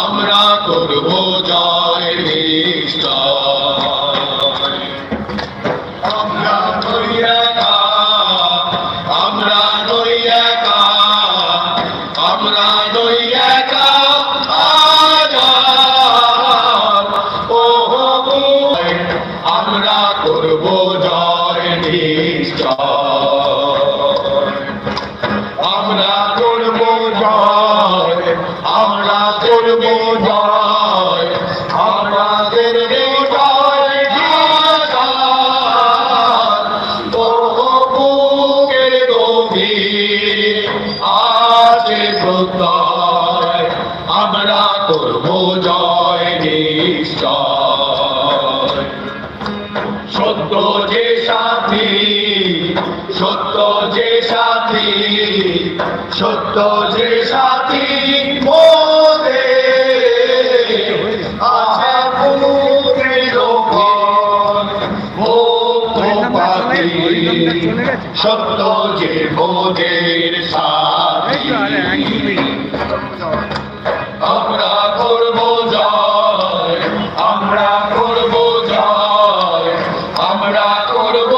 আমরা করব জয় আমরা নই একা আমরা নই একা আমরা নই একা আজাদ ও ভয়, আমরা করব জয় নিশ্চয়। আমরা করব জয় আমাদের জয় আজাদ। ও বুকের গভীর আছে প্রত্যয়, আমরা করব জয়, নিশ্চয় সত্য যে সাথী সত্য যে সাথী, সত্য যে সাথী। সত্য যে মোদের সাথী আমরা করব জয়, আমরা করব জয়, আমরা করব